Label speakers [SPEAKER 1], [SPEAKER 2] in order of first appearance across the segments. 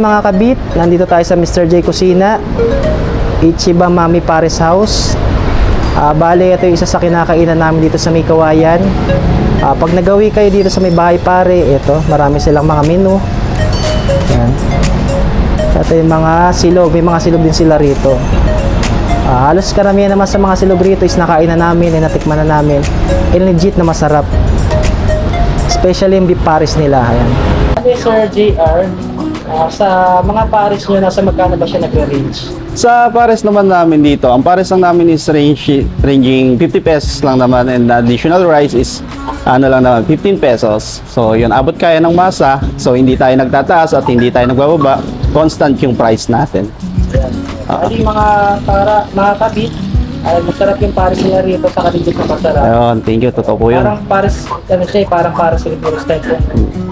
[SPEAKER 1] Mga kabit, nandito tayo sa Mr. J Kusina, Ichiba Mami Paris House. Ah, bale, ito yung isa sa kinakainan namin dito sa may kawayan. Ah, pag nagawi kayo dito sa may bahay pare, ito, marami silang mga menu. Ayan. Ito yung mga silog, may mga silog din sila rito. Ah, halos karamihan naman sa mga silog rito is nakain na namin, eh, natikman na namin. And legit na masarap. Especially yung beef paris nila. Ayan. Sir JR, ah, sa mga paris nyo, nasa magkano ba siya nagre-range?
[SPEAKER 2] Sa pares naman namin dito, ang pares lang namin is range, ranging 50 pesos lang naman and additional rice is ano lang naman, 15 pesos. So yun, abot kaya ng masa. So hindi tayo nagtataas at hindi tayo nagbababa. Constant yung price natin.
[SPEAKER 1] Ayan.
[SPEAKER 2] Ah.
[SPEAKER 1] Bali, mga para mga kabit, ay masarap yung paris nila rito sa kaligid na masarap.
[SPEAKER 2] Ayun, thank you. Totoo po yun.
[SPEAKER 1] Parang paris, ano siya, eh, parang paris Filipino style.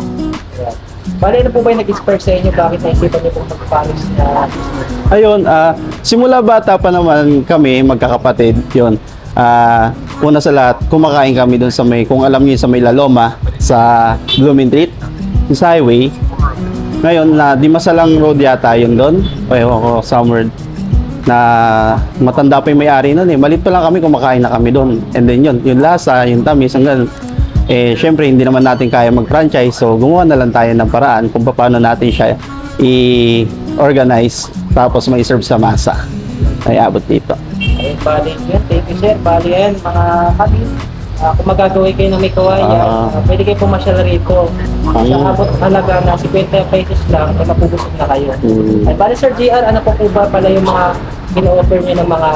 [SPEAKER 1] Bali, ano po ba yung nag-inspire sa inyo? Bakit naisipan niyo pong mag-paris na business?
[SPEAKER 2] Ayun, ah, simula bata pa naman kami, magkakapatid, yun. Ah, una sa lahat, kumakain kami doon sa may, kung alam niyo sa may Laloma, sa Blooming Street, sa highway. Ngayon, na di masalang road yata yun doon. O ewan ko, somewhere na matanda pa yung may-ari nun eh. Malit pa lang kami, kumakain na kami doon. And then yun, yung lasa, yung tamis, hanggang eh, syempre hindi naman natin kaya mag-franchise. So, gumawa na lang tayo ng paraan kung paano natin siya i-organize tapos may serve sa masa. Ay abot dito.
[SPEAKER 1] Ayun, bali yun. Thank you, sir. Bali yan, mga kabit. Ah, kung magagawin kayo ng may kawayan,
[SPEAKER 2] Ah.
[SPEAKER 1] ah, pwede kayo pumasyal rito.
[SPEAKER 2] Ah.
[SPEAKER 1] Sa abot halaga na 50 pesos lang, ay mapubusog na kayo.
[SPEAKER 2] Mm.
[SPEAKER 1] Ay, bali, Sir JR, ano po po ba pala yung mga in-offer niyo ng mga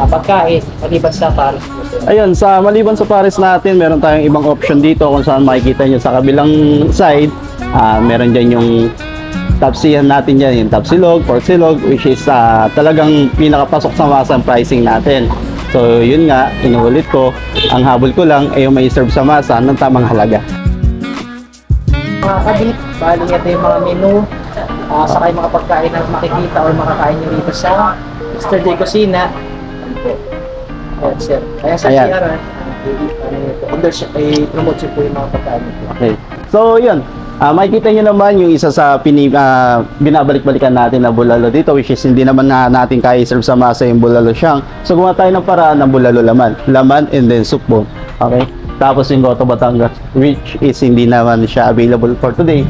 [SPEAKER 1] ah, pagkain maliban sa Paris po, sir?
[SPEAKER 2] Ayun, sa maliban sa pares natin, meron tayong ibang option dito kung saan makikita nyo sa kabilang side. ah meron dyan yung tapsihan natin dyan, yung tapsilog, pork silog, which is ah, talagang pinakapasok sa masa ang pricing natin. So, yun nga, inuulit ko, ang habol ko lang ay yung may serve sa masa ng tamang halaga.
[SPEAKER 1] Mga kabit, bali ito yung mga menu, ah saka yung mga pagkain na makikita or makakain nyo rito sa Mr. J Kusina. Ayan, sir. Kaya sa
[SPEAKER 2] Ayan.
[SPEAKER 1] Po, under- i-promote nyo po yung mga pagkain.
[SPEAKER 2] Okay. So, yun. Ah, makikita nyo naman yung isa sa pini, ah, binabalik-balikan natin na bulalo dito which is hindi naman na natin kaya i-serve sa masa yung bulalo siyang. So, gumawa tayo ng paraan ng bulalo laman. Laman and then soup bone. Okay? Tapos yung Goto Batangas which is hindi naman siya available for today.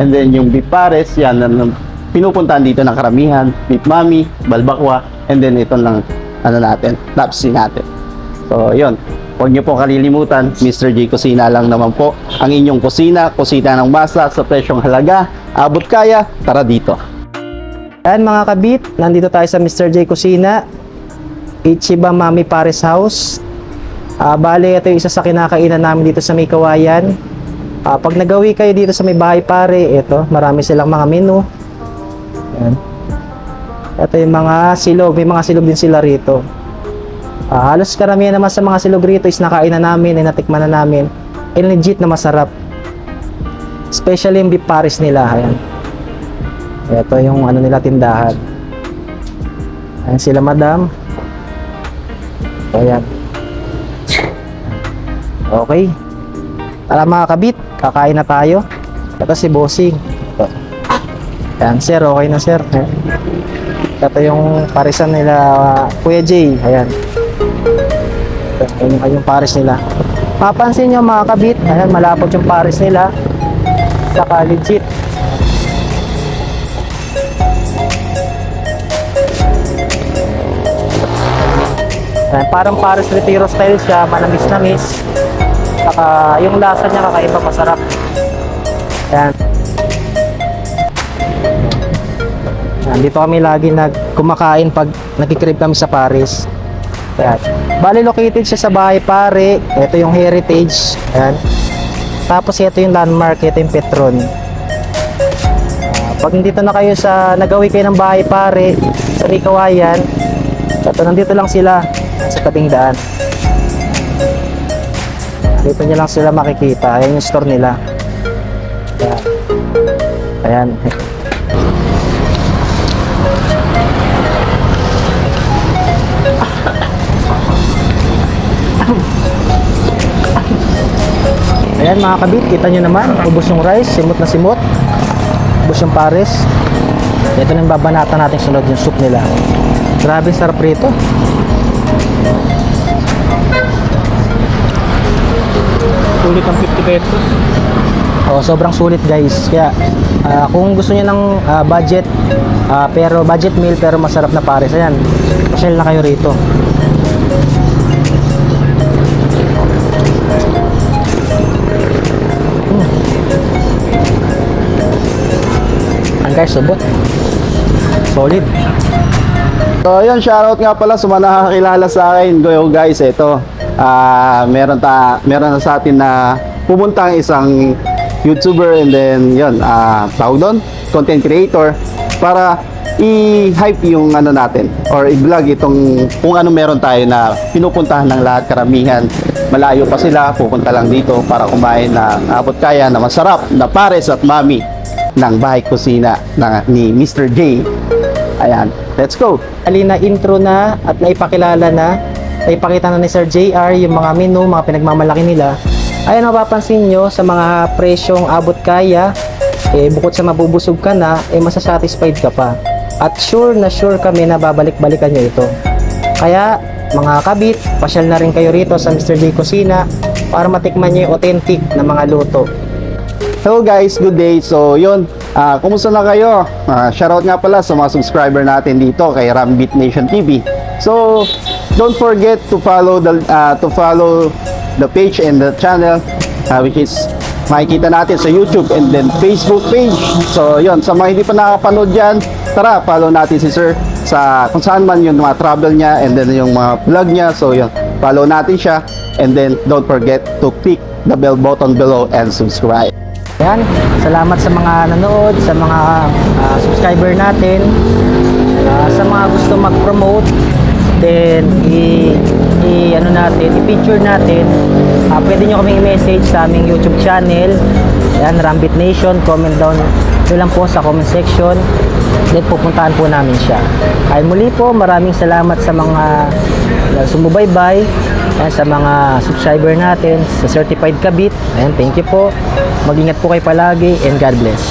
[SPEAKER 2] And then yung beef pares, yan, pinupuntahan dito ng karamihan. Beef mami, balbakwa, and then ito lang, ano natin, lapsi natin. So, yun. Huwag niyo po kalilimutan, Mr. J Kusina lang naman po. Ang inyong kusina, kusina ng masa sa presyong halaga. Abot kaya, tara dito.
[SPEAKER 1] Ayan mga kabit, nandito tayo sa Mr. J Kusina, Ichiba Mami Paris House. Ah, bale, ito yung isa sa kinakainan namin dito sa may kawayan. Ah, pag nagawi kayo dito sa may bahay pare, ito, marami silang mga menu. Ayan. Ito yung mga silog, may mga silog din sila rito. Ah, halos karamihan naman sa mga silog rito is nakain na namin, eh, natikman na namin. And legit na masarap. Especially yung beef paris nila. Ayan. Ito yung ano nila tindahan. Ayan sila madam. Ayan. Okay. Tara mga kabit, kakain na tayo. Ito si Bossing. Ito. Ayan sir, okay na sir. Ito yung parisan nila Kuya Jay. Ayan. Ito yung, yung paris nila. Mapansin nyo mga kabit, ayan malapot yung paris nila. Saka legit. Ayan, parang Paris Retiro style siya, manamis-namis. Saka yung lasa niya kakaiba masarap. Ayan. Ayan, dito kami lagi nag kumakain pag nagkikrib kami sa Paris. Ayan. Bali located siya sa bahay pare. Ito yung heritage. Ayan. Tapos ito yung landmark, ito yung Petron. Ah, pag nandito na kayo sa nagawi kayo ng bahay pare sa may kawayan, ito nandito lang sila sa tabing daan. Dito nyo lang sila makikita. Ayan yung store nila. Ayan. Ayan. Ayan mga kabit, kita nyo naman, ubos yung rice, simot na simot. Ubos yung pares. Ito na yung babanatan natin sunod yung soup nila. Grabe sarap rito.
[SPEAKER 3] Sulit ang 50 pesos.
[SPEAKER 1] Oh, sobrang sulit guys. Kaya ah, kung gusto niyo ng ah, budget ah, pero budget meal pero masarap na pares ayan. Pasyal na kayo rito. Mm. Ang guys, subot. Solid.
[SPEAKER 2] So, yun, shoutout nga pala sa mga nakakilala sa akin. Go guys, ito. Ah, meron ta meron na sa atin na pumunta ang isang YouTuber and then yun, ah tawag doon, content creator para i-hype yung ano natin or i-vlog itong kung ano meron tayo na pinupuntahan ng lahat karamihan. Malayo pa sila, pupunta lang dito para kumain ng abot kaya na masarap na pares at mami ng bahay kusina na, ni Mr. J. Ayan, let's go!
[SPEAKER 1] Alina intro na at naipakilala na, naipakita na ni Sir JR yung mga menu, mga pinagmamalaki nila. Ayan mapapansin nyo sa mga presyong abot kaya, eh, bukod sa mabubusog ka na, eh masasatisfied ka pa. At sure na sure kami na babalik-balikan nyo ito. Kaya mga kabit, pasyal na rin kayo rito sa Mr. J Kusina para matikman nyo yung authentic na mga luto.
[SPEAKER 2] Hello guys, good day. So yun, ah, kumusta na kayo? Ah, shoutout nga pala sa mga subscriber natin dito kay Rambit Nation TV. So don't forget to follow the ah, to follow the page and the channel ah, which is makikita natin sa YouTube and then Facebook page. So yun, sa mga hindi pa nakapanood dyan, tara follow natin si Sir sa kung saan man yung mga travel niya and then yung mga vlog niya. So yun, follow natin siya and then don't forget to click the bell button below and subscribe.
[SPEAKER 1] Yan, salamat sa mga nanood, sa mga ah, subscriber natin, Ah, sa mga gusto mag-promote, then i, i ano natin, i-feature natin. Ah, pwede nyo kaming i-message sa aming YouTube channel. Yan, Rambit Nation, comment down nyo lang po sa comment section. Then pupuntahan po namin siya. Ay muli po, maraming salamat sa mga na sumubaybay, Ayan, sa mga subscriber natin, sa Certified Kabit. Ayan, thank you po. Mag-ingat po kayo palagi and God bless.